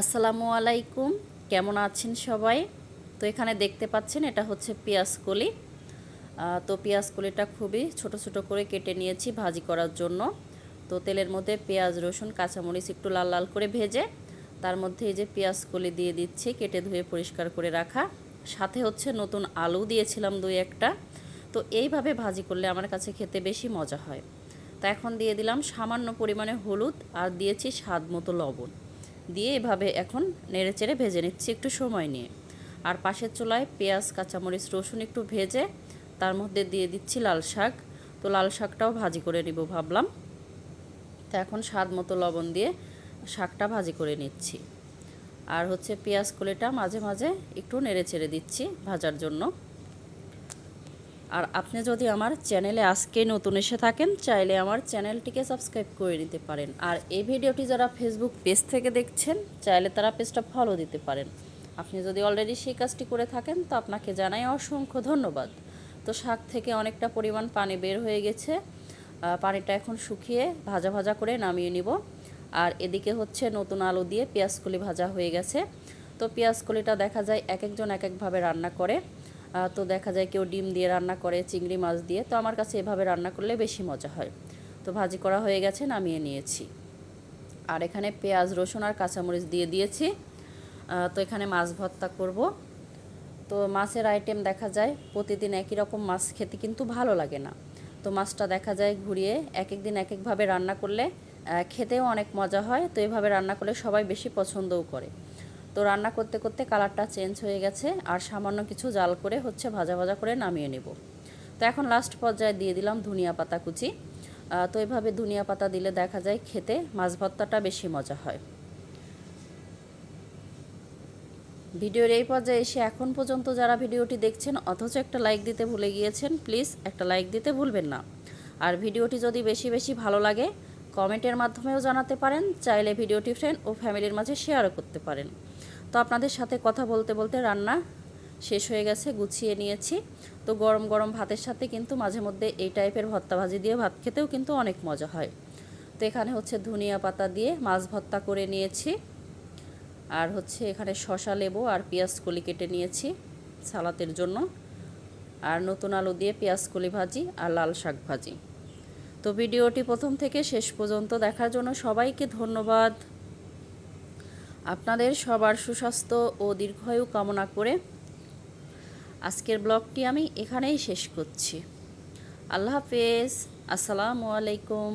আসসালামু আলাইকুম। কেমন আছেন সবাই? তো এখানে দেখতে পাচ্ছেন, এটা হচ্ছে কলি। তো কলিটা খুবই ছোট ছোট করে কেটে নিয়েছি ভাজি করার জন্য। তো তেলের মধ্যে পেঁয়াজ, রসুন, কাঁচামরিচ একটু লাল লাল করে ভেজে, তার মধ্যে এই যে কলি দিয়ে দিচ্ছি, কেটে ধুয়ে পরিষ্কার করে রাখা। সাথে হচ্ছে নতুন আলু দিয়েছিলাম দুই একটা। তো এইভাবে ভাজি করলে আমার কাছে খেতে বেশি মজা হয়। তা এখন দিয়ে দিলাম সামান্য পরিমাণে হলুদ আর দিয়েছি স্বাদ মতো লবণ। দিয়ে এভাবে এখন নেড়ে চেড়ে ভেজে নিচ্ছি একটু সময় নিয়ে। আর পাশের চুলায় পেঁয়াজ, কাঁচামরিচ, রসুন একটু ভেজে তার মধ্যে দিয়ে দিচ্ছি লাল শাক। তো লাল শাকটাও ভাজি করে নিব ভাবলাম। তো এখন স্বাদ মতো লবণ দিয়ে শাকটা ভাজি করে নিচ্ছি। আর হচ্ছে পেঁয়াজ কলিটা মাঝে মাঝে একটু নেড়ে চেড়ে দিচ্ছি ভাজার জন্য। আর আপনি যদি আমার চ্যানেলে আজকে নতুন এসে থাকেন, চাইলে আমার চ্যানেলটিকে সাবস্ক্রাইব করে নিতে পারেন। আর এই ভিডিওটি যারা ফেসবুক পেজ থেকে দেখছেন, চাইলে তারা পেজটা ফলো দিতে পারেন। আপনি যদি অলরেডি সেই কাজটি করে থাকেন, তো আপনাকে জানাই অসংখ্য ধন্যবাদ। তো শাক থেকে অনেকটা পরিমাণ পানি বের হয়ে গেছে। পানিটা এখন শুকিয়ে ভাজা ভাজা করে নামিয়ে নিব। আর এদিকে হচ্ছে নতুন আলু দিয়ে পেঁয়াজকলি ভাজা হয়ে গেছে। তো পেঁয়াজকলিটা দেখা যায় এক একজন এক একভাবে রান্না করে। তো দেখা যায় কেউ ডিম দিয়ে রান্না করে, চিংড়ি মাছ দিয়ে। তো আমার কাছে এভাবে রান্না করলে বেশি মজা হয়। তো ভাজি করা হয়ে গেছে, নামিয়ে নিয়েছি। আর এখানে পেঁয়াজ, রসুন আর কাঁচামরিচ দিয়ে দিয়েছি। তো এখানে মাছ ভর্তা করব। তো মাছের আইটেম দেখা যায়, প্রতিদিন একই রকম মাছ খেতে কিন্তু ভালো লাগে না। তো মাছটা দেখা যায় ঘুরিয়ে এক এক দিন এক একভাবে রান্না করলে খেতেও অনেক মজা হয়। তো এভাবে রান্না করলে সবাই বেশি পছন্দও করে। তো রান্না করতে করতে কালারটা চেঞ্জ হয়ে গেছে আর সামান্য কিছু জাল করে হচ্ছে ভাজা ভাজা করে নামিয়ে নেব। তো এখন লাস্ট পর্যায়ে দিয়ে দিলাম ধনিয়া পাতা কুচি। তো এভাবে ধনিয়া পাতা দিলে দেখা যায় খেতে মাছ ভর্তাটা বেশি মজা হয়। ভিডিওর এই পর্যায়ে এসে এখন পর্যন্ত যারা ভিডিওটি দেখছেন, অথচ একটা লাইক দিতে ভুলে গিয়েছেন প্লিজ একটা লাইক দিতে ভুলবেন না। আর ভিডিওটি যদি বেশি বেশি ভালো লাগে কমেন্টের মাধ্যমেও জানাতে পারেন, চাইলে ভিডিওটি ফ্রেন্ড ও ফ্যামিলির মাঝে শেয়ারও করতে পারেন। তো আপনাদের সাথে কথা বলতে বলতে রান্না শেষ হয়ে গেছে, গুছিয়ে নিয়েছি। তো গরম গরম ভাতের সাথে কিন্তু মাঝে মধ্যে এই টাইপের ভর্তা ভাজি দিয়ে ভাত খেতেও কিন্তু অনেক মজা হয়। তো এখানে হচ্ছে ধনিয়া পাতা দিয়ে মাছ ভর্তা করে নিয়েছি। আর হচ্ছে এখানে শশা লেবু আর পেঁয়াজ কলি কেটে নিয়েছি সালাতের জন্য। আর নতুন আলু দিয়ে পেঁয়াজ কলি ভাজি আর লাল শাক ভাজি। তো ভিডিওটি প্রথম থেকে শেষ পর্যন্ত দেখার জন্য সবাইকে ধন্যবাদ। আপনাদের সবার সুস্বাস্থ্য ও দীর্ঘায়ু কামনা করে আজকের ব্লগটি আমি এখানেই শেষ করছি। আল্লাহ হাফেজ। আসসালামু আলাইকুম।